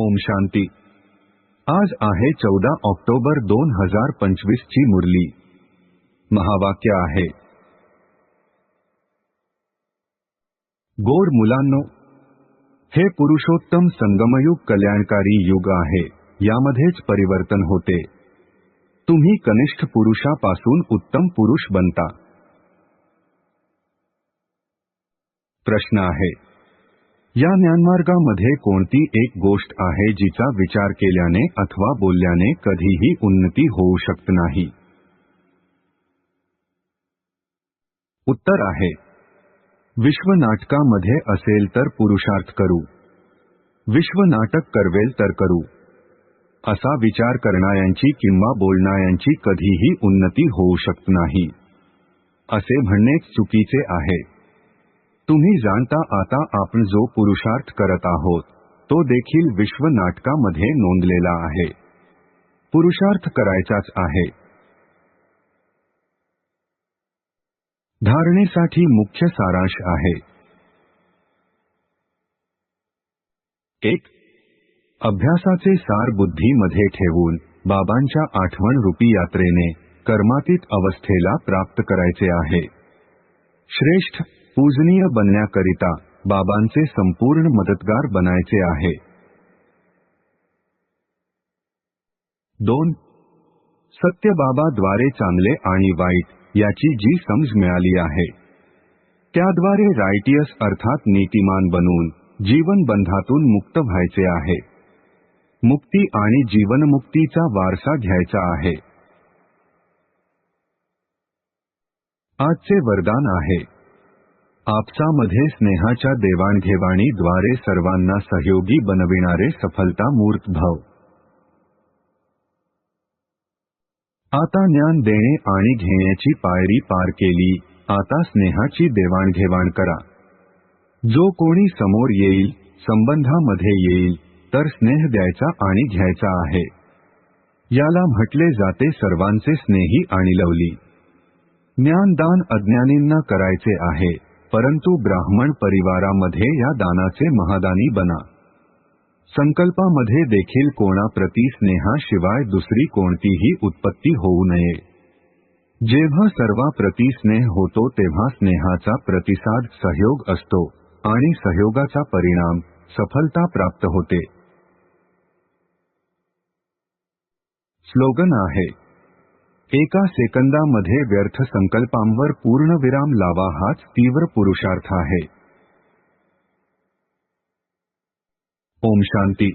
ओम शांती। आज आहे चौदा ऑक्टोबर दोन हज़ार पंचवीस ची मुरली। महावाक्य आहे। गोड मुलांनो, हे पुरुषोत्तम संगमयुग कल्याणकारी युग आहे, यामध्येच परिवर्तन होते। तुम्ही कनिष्ठ पुरुषापासून उत्तम पुरुष बनता। प्रश्न आहे या ज्ञानमार्गामध्ये कोणती एक गोष्ट आहे जिचा विचार केल्याने अथवा बोलल्याने कधीही उन्नती होऊ शकत नाही? उत्तर आहे. विश्वनाटकामध्ये असेल तर पुरुषार्थ करू. विश्वनाटक करवेल तर करू. असा विचार करणाऱ्यांची किंवा बोलणाऱ्यांची कधीही उन्नती होऊ शकत नाही. असे म्हणणेच चुकीचे आहे. तुम्ही जाणता आता आपण जो पुरुषार्थ करत आहोत तो देखील विश्व नाटकामध्ये नोंदलेला आहे. पुरुषार्थ करायचाच आहे. धारणेसाठी मुख्य सारांश आहे. एक अभ्यासाचे सार बुद्धीमध्ये ठेवून बाबांच्या आठवण रूपी यात्रेने कर्मातीत अवस्थेला प्राप्त करायचे आहे. श्रेष्ठ पूजनीय बनण्याकरिता बाबांचे संपूर्ण मदतगार बनायचे आहे. दोन सत्य बाबाद्वारे चांगले आणि वाईट याची जी समज मिळाली आहे त्याद्वारे रायटियस अर्थात नीतिमान बनून जीवन बंधातून मुक्त व्हायचे आहे. मुक्ती आणि जीवनमुक्तीचा वारसा घ्यायचा आहे. आजचे वरदान आहे. आपसामध्ये स्नेहाच्या देवाणघेवाणीद्वारे सर्वांना सहयोगी बनविणारे सफलता मूर्त भाव. आता ज्ञान देणे आणि घेण्याची पायरी पार केली आता स्नेहाची देवाणघेवाण करा. जो कोणी समोर येईल संबंधामध्ये येईल तर स्नेह द्यायचा आणि घ्यायचा आहे. याला म्हटले जाते सर्वांचे स्नेही आणि लवली. ज्ञानदान अज्ञानींना करायचे आहे. परंतु ब्राह्मण परिवारामध्ये या दानाचे महादानी बना. संकल्पामध्ये देखील कोणाप्रती स्नेहाशिवाय दुसरी कोणतीही उत्पत्ती होऊ नये. जेव्हा सर्वाप्रती स्नेह होतो तेव्हा स्नेहाचा प्रतिसाद सहयोग असतो आणि सहयोगाचा परिणाम सफलता प्राप्त होते. स्लोगन आहे एका सेकंदामध्ये व्यर्थ संकल्पांवर पूर्ण विराम लावा हाच तीव्र पुरुषार्थ आहे. ओम शांती.